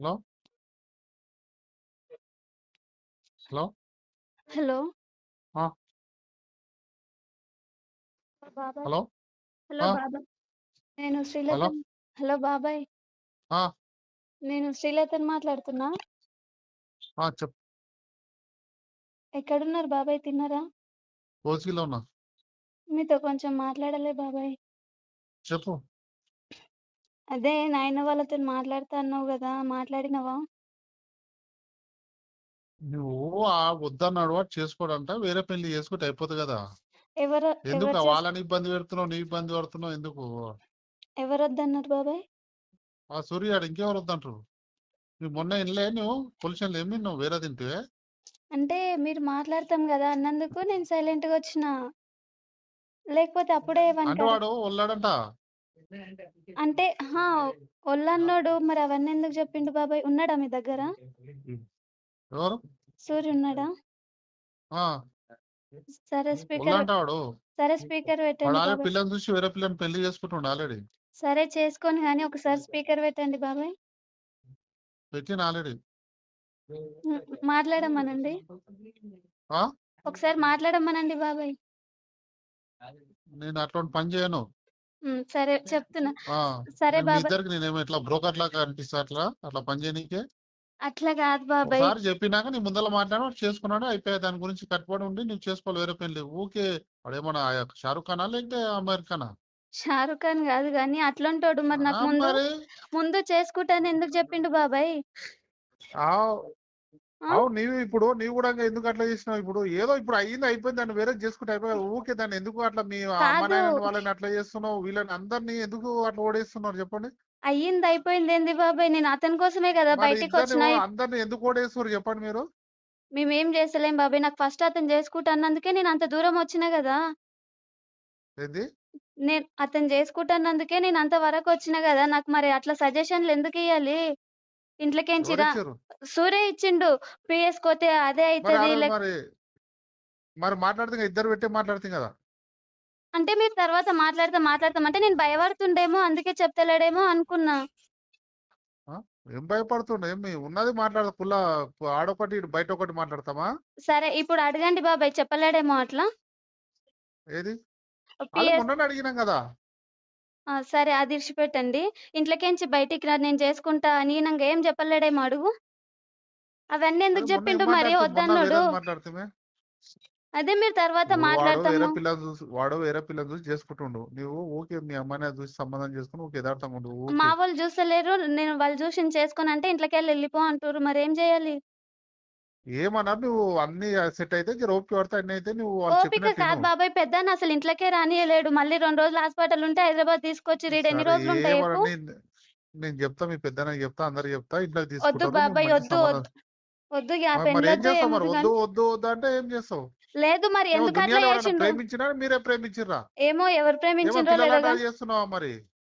Hello hello hello ఆ. బాబాయ్ hello hello ఆ. బాబాయ్ నేను హలో శ్రీలత హలో బాబాయ్ ఆ, నేను శ్రీలతని మాట్లాడుతున్నా ఆ, చెప్పు ఎక్కడున్నారు బాబాయ్ తిన్నారా కోచిలో ఉన్నా మీతో కొంచెం మాట్లాడలే బాబాయ్ చెప్పు అదే నాయన వాళ్ళతో మాట్లాడుతా అన్నావు కదా మాట్లాడినవా? నువ్వు ఆ వద్దన్నాడు వాడు చేసుకోడంట వేరే పెళ్ళి చేసుకుంటే అయిపోతుంది కదా. ఎవరు ఎందుకు ఎవరు ఆ చేస్- వాళ్ళని ఇబ్బంది పెడుతున్నావు నీ ఇబ్బంది పడుతున్నావు ఎందుకు? ఎవరు వద్దన్నారు బాబాయ్? ఆ సూర్యాడు ఇంకెవరు వద్దంటారు? నువ్వు మొన్న ఇన్లే నువ్వు పొలిషన్లు ఏమి నువ్వు వేరే తింటే? అంటే మీరు మాట్లాడతాం కదా అన్నందుకు నేను సైలెంట్గా వచ్చిన. లేకపోతే అప్పుడే అంటే ఏమంటారు? వాడు వల్లాడంట అంటే హా ఒళ్ళన్నోడు మరి అవన్నీ ఎందుకు చెప్పిండు బాబాయ్? ఉన్నాడా మీ దగ్గర? ఎవరు? సూర్య ఉన్నాడా ఆ. సరే స్పీకర్ సరే స్పీకర్ వాడు పెట్టండి ఆల్రెడీ బాబాయ్. పిల్లని చూసి వేరే పిల్లని పెళ్ళి చేసుకుంటుండు ఆల్రెడీ. సరే చేసుకొని కానీ ఒకసారి స్పీకర్ పెట్టండి బాబాయ్. పెట్టిన ఆల్రెడీ. మ్, మాట్లాడమనండి. ఆ? ఒకసారి మాట్లాడమనండి బాబాయ్. నేను అటువంటి పని చేయను. సరే చెప్తున్నా. ఆ! సరే మీ బాబాయ్. ఇద్దరికి నేనేమో ఇట్లా బ్రోకర్ లాగా అనిపిస్తా అట్లా అట్లా పని చేయనీకే? అట్లా కాదు బాబాయ్. ఒకసారి చెప్పినాక నీ ముందర మాట్లాడి వాడు చేసుకున్నాడు అయిపోయా దాని గురించి కట్టుబడి ఉండి నువ్వు చేసుకోవాలి వేరే పెళ్ళి ఊకే వాడేమన్నా ఆ యొక్క షారుఖ్ ఖానా లేకపోతే అమెరికానా షారుఖ్ ఖాన్ కాదు కానీ అట్లుంటాడు. మరి నాకు ముందు మరి ముందు చేసుకుంటాను ఎందుకు చెప్పిండు బాబాయ్? ఆ, ఆ? అవు నీవు ఇప్పుడు నీవు కూడా ఎందుకు అట్లా చేసినావు? ఇప్పుడు ఏదో ఇప్పుడు అయ్యింది అయిపోయింది దాన్ని వేరే చేసుకుంటే అయిపోయి ఊకే దాన్ని ఎందుకు అట్లా మీ అమ్మ కాదు. నాయన వాళ్ళని అట్లా చేస్తున్నావు? వీళ్ళని అందరినీ ఎందుకు అట్లా ఓడేస్తున్నారు చెప్పండి? అయ్యింది అయిపోయింది ఏంది బాబాయ్? నేను అతని కోసమే కదా బయటికి వచ్చిన. అందరిని ఎందుకు ఓడేస్తున్నారు చెప్పండి మీరు? మేమేం చేస్తలేం బాబాయ్ నాకు ఫస్ట్ అతను చేసుకుంటా అన్నందుకే నేను అంత దూరం వచ్చిన కదా. ఏంది? నేను అతను చేసుకుంటున్నందుకే నేను అంత వరకు వచ్చిన కదా నాకు మరి అట్లా సజెషన్లు ఎందుకు ఇవ్వాలి ఇంట్లోకేంచి రా ఎవరిచ్చారు? సూర్య ఇచ్చిండు పిఎస్ కోతే అదే అవుతుంది మరి మరి మాట్లాడితే ఇంకా ఇద్దరు పెట్టే మాట్లాడుతుంది కదా. అంటే మీరు తర్వాత మాట్లాడతా మాట్లాడతాం. అంటే నేను భయపడుతుండేమో అందుకే చెప్తలేడేమో అనుకున్నా? ఏం భయపడుతుండే? ఏమి ఉన్నది మాట్లాడ పుల్ల ఆడొకటి బయట ఒకటి మాట్లాడతామా? సరే ఇప్పుడు అడగండి బాబాయ్ చెప్పలేడేమో అట్లా. ఏది? అడిగినాం కదా. సరే అది ఇడిచిపెట్టండి ఇంట్లోకేంచి బయటికి రా నేను చేసుకుంటా అని నాకు ఏం చెప్పలేడేమో అడుగు. అవన్నీ ఎందుకు ఏం చెప్పిండు మరి? మాట్లాడుతూ మొన్న అదే మీరు తర్వాత ఇప్పుడు వాడు వేరే మాట్లాడతాము. పిల్లని చూసి వాడు వేరే పిల్లని చూసి చేసుకుంటుండు. నువ్వు ఊకే మీ అమ్మాయిని చూసి సంబంధం చేసుకుని ఊకే యథార్థంగా ఉండు మా ఊకే వాళ్ళు చూసలేరు నేను వాళ్ళు చూసి చేసుకొని అంటే ఇంట్లోకి వెళ్ళి వెళ్ళిపో అంటారు మరి ఏం చేయాలి? ఏమన్నా నువ్వు అన్ని సెట్ అయితే జర ఓపిక పడితే అన్ని అయితే నువ్వు వాళ్ళు ఓపిక చెప్పినట్టు కాదు విను బాబాయ్ పెద్ద అసలు ఇంట్లోకే రానియలేడు. మళ్ళీ రెండు రోజులు హాస్పిటల్ ఉంటే హైదరాబాద్ తీసుకొచ్చి రీడ్ ఎన్ని సరే రోజులు ఉంటాయి ఏమన్నా చెప్పు నేను నేను చెప్తా మీ పెద్దనకి చెప్తా అందరికి చెప్తా ఇంట్లోకి వద్దు తీసుకుంటారు బాబాయ్ మంచి వద్దు సంబంధం వద్దు. వద్దు ఆ ఆ, మరి ఏం పెళ్ళొద్దు చేస్తావు మరి? ఏమొద్దు వద్దు కానీ వద్దు వద్దు అంటే ఏం చేస్తావు? లేదు మరి ఏమో ఎందుకు అట్లా దునియాలో ఎవరైనా చేసిండ్రు ప్రేమించినా మీరే ప్రేమించిర్రా? ఏమో ఎవరు ఏమో ప్రేమించిండ్రో పిల్లలాట చేస్తున్నావా మరి?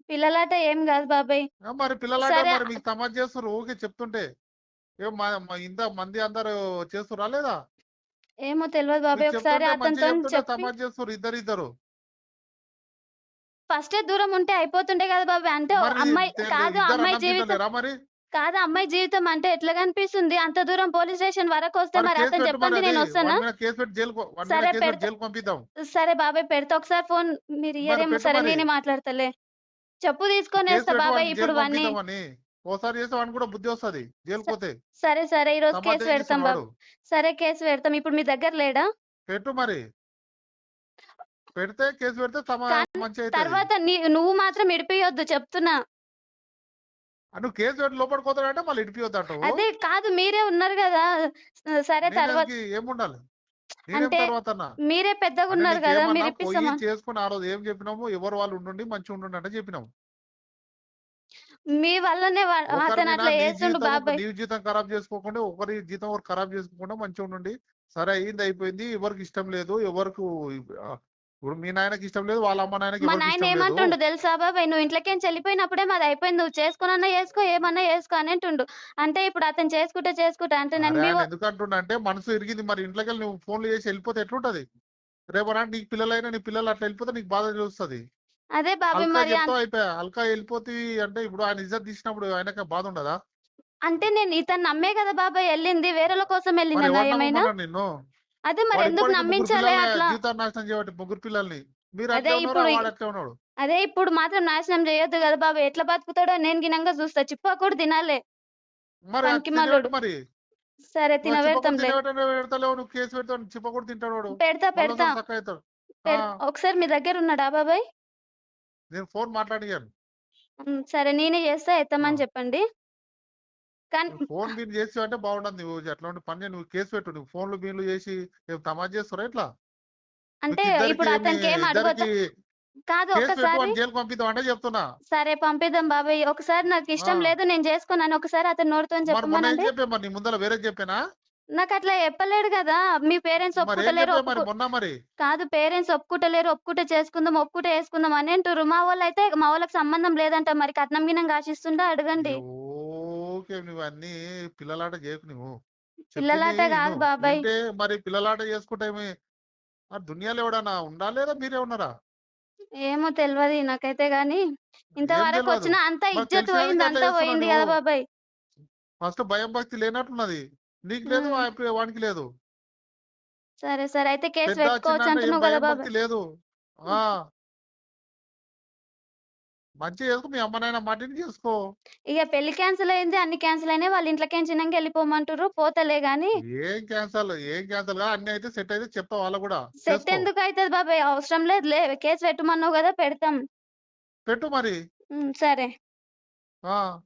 పిల్లలాట ఏం కాదు బాబాయ్. ఆ, మరి పిల్లలాట సరే మరి మీకు తమాజ్ చేస్తున్నారు ఊకే చెప్తుంటే. ఇంత మంది అందరు చేస్తురా లేదా? ఏమో తెలియదు బాబాయ్ ఒకసారి అతనితో ఇద్దరు ఇద్దరు. ఫస్టే దూరం ఉంటే అయిపోతుండే కదా బాబాయ్ అంటే అమ్మాయి కాదు అమ్మాయి జీవితం కాదు అమ్మాయి జీవితం అంటే ఎట్లా కనిపిస్తుంది? అంత దూరం పోలీస్ స్టేషన్ వరకు వస్తే మరి అతను చెప్పండి నేను వన్ వస్తానా వన్ సరే సరే బాబాయ్ పెడతా ఒకసారి ఫోన్ మీరు ఇయ్యరేమో సరే నేనే మాట్లాడతలే. చెప్పు తీసుకొని వేస్తా బాబాయ్ ఇప్పుడు పంపిద్దామని. ఓసారి చేస్తే వాడిని కూడా బుద్ధి వస్తుంది. జైలు పోతే. సరే సరే ఈ రోజు కేసు పెడతాం బాబు. సరే కేసు పెడతాం. ఇప్పుడు మీ దగ్గర లేడా? పెట్టు మరి. పెడితే కేసు పెడితే మంచి తర్వాత నువ్వు మాత్రం ఇడిపియొద్దు చెప్తున్నా. నువ్వు కేసు పెట్టి లోపలికి పోతాడంటే మళ్ళీ ఇడిపివద్దు అంటావు అదే కాదు మీరే ఉన్నారు కదా. సరే తర్వాత ఏముండాలి అంటే మీరే పెద్దగా అంటే ఉన్నారు కదా మీరు చేసుకుని ఆ రోజు ఏం చెప్పినాము ఎవరు వాళ్ళు ఉండండి మంచిగా ఉండండి అంటే చెప్పినాము. మీ వల్లనే వా- ఒకరి అతను మీద అట్లా నీ చేస్తుండు బాబాయ్. నీ జీవితం ఖరాబ్ చేసుకోకుండా ఒకరి జీవితం ఒకరు ఖరాబ్ చేసుకోకుండా మంచిగా ఉండండి. సరే అయింది అయిపోయింది. ఎవరికి ఇష్టం లేదు ఎవరికి ఆ, ఇప్పుడు మీ నాయనకి ఇష్టం లేదు వాళ్ళ అమ్మ నాయనకి మా ఎవరికి నాయన ఇష్టం లేదు. ఏమంటుండు తెలుసా బాబాయ్? నువ్వు ఇంట్లోకేం వెళ్ళిపోయినప్పుడే మాది అయిపోయింది నువ్వు చేసుకున్నా చేసుకో ఏమన్నా చేసుకో అని అంటుండు అంటే ఇప్పుడు అతను చేసుకుంటే చేసుకుంటా అంటే నేను అరే మీ ఆయన వ- ఎందుకు అంటున్నా అంటే మనసు ఇరిగింది మరి ఇంట్లోకి వెళ్ళి నువ్వు ఫోన్లు చేసి వెళ్ళిపోతే ఎట్లుంటది? రేపు నీకు పిల్లలైనా నీ పిల్లలు అట్లా వెళ్ళిపోతే నీకు బాధ తెలుస్తుంది. అదే బాబాయ్ అల్కా మరి చెప్తావు అయిపోయా అల్కా వెళ్ళిపోతుంది అంటే ఇప్పుడు ఆయన ఇజ్జత్ తీసినప్పుడు ఆయనకి బాధ ఉండదా? అంటే నేను ఇతను నమ్మే కదా బాబాయ్ వెళ్ళింది వేరేల కోసం మరి ఎవరు ఏమైనా? నిన్ను? అదే మరి వాడు ఎందుకు ఇప్పటికి ముగ్గురు నమ్మించాలి పిల్లల్ని అట్లా? జీవితాన్ని నాశనం చేయబట్టి ముగ్గురు పిల్లల్ని. మీరు అదే అట్లే ఉన్నారు ఇప్పుడు వాడు అట్లే ఉన్నాడు. అదే ఇప్పుడు మాత్రం నాశనం చేయొద్దు కదా బాబాయ్ ఎట్లా బతుకుతాడో నేను గినంగా చూస్తా చిప్ప కూడా తినాలే. మరి అది. మరి? సరే నువ్వు చిప్పకూడు నువ్వు కేసు పెడతావు చిప్పకూడు తింటాడు వాడు. పెడతా పెడతా. ఆ, ఒకసారి మీ దగ్గర ఉన్నాడా బాబాయ్? నేను ఫోన్ మాట్లాడియాను. ఉమ్, సరే నేనే చేస్తా ఎత్తమని. చెప్పండి. కానీ ఫోన్ బీన్ చేసి అంటే బాగుండదు. నువ్వు అట్లా ఉండి పని చేయి, నువ్వు కేసు పెట్టు. నువ్వు ఫోన్లు బీన్లు చేసి ఏం తమాజ్ చేస్తారా ఇట్లా అంటే మీకు ఇప్పుడు ఇద్దరికి అతనికి ఏం మీ అడగొద్దు. ఇద్దరికి కాదు కేసు పెట్టు ఒకసారి అని జైలుకి పంపిద్దాం అంటే చెప్తున్నా. సరే పంపిద్దాం బాబాయ్. ఒకసారి నాకు ఇష్టం ఆ. లేదు నేను చేసుకోనని ఒకసారి అతను నోటితో మరి మొన్న ఏం చెప్పమనండి చెప్పే మరి? నీ ముందర వేరే చెప్పానా? నాకు అట్లా చెప్పలేడు కదా మీ పేరెంట్స్ మరి ఏం ఒప్పుకుంటలేరు చెప్పే మరి ఒప్పుకో మొన్న మరి? కాదు పేరెంట్స్ ఒప్పుకుంటలేరు ఒప్పుకుంటే చేసుకుందాం ఒప్పుకుంటే వేసుకుందాం అని అంటారు మా వాళ్ళు అయితే మా వాళ్ళకి సంబంధం లేదంట. మరి కట్నం గినం ఆశిస్తుందా అడగండి. ఓకే. నువ్వు అన్ని పిల్లలాట చేయకు నువ్వు. పిల్లలాట చెప్పింది కాదు. బాబాయ్. వింటే మరి పిల్లలాట చేసుకుంటే ఏమి- దునియాలో ఎవడన్నా ఉండాలి లేదా మీరే ఉన్నారా ఏమో తెలియదు నాకైతే గాని. ఇంతవరకు? వచ్చిన అంతా మరి ఇజ్జత్ పోయింది అట్లా అంతా పోయింది చేస్తున్నావు కదా బాబాయ్. ఫస్ట్ భయం భక్తి లేనట్టున్నది. నీకు లేదు వానికి లేదు. సరే సరే. అయితే కేసు పెద్ద పెట్టుకోవచ్చు చిన్న అంటే ఏం అంటున్నావు కదా భయం బాబాయ్ భక్తి లేదు. ఆ! మంచిగా చేసుకో మీ అమ్మ నాయన మాటిని చేసుకో. ఇక పెళ్ళి క్యాన్సిల్ అయింది అన్ని క్యాన్సిల్ అయినాయి వాళ్ళ ఇంట్లో క్యాన్సిల్ వెళ్ళిపోమంటారు పోతలే గాని. ఏం క్యాన్సల్ ఏం క్యాన్సల్గా అన్ని అయితే సెట్ అయితే చెప్తా వాళ్ళకు కూడా. సెట్ చేసుకో. ఎందుకు అవుతుంది బాబాయ్ అవసరం లేదు లే కేసు పెట్టమన్నావు కదా పెడతాం. పెట్టు మరి. ఉమ్, సరే. ఆ!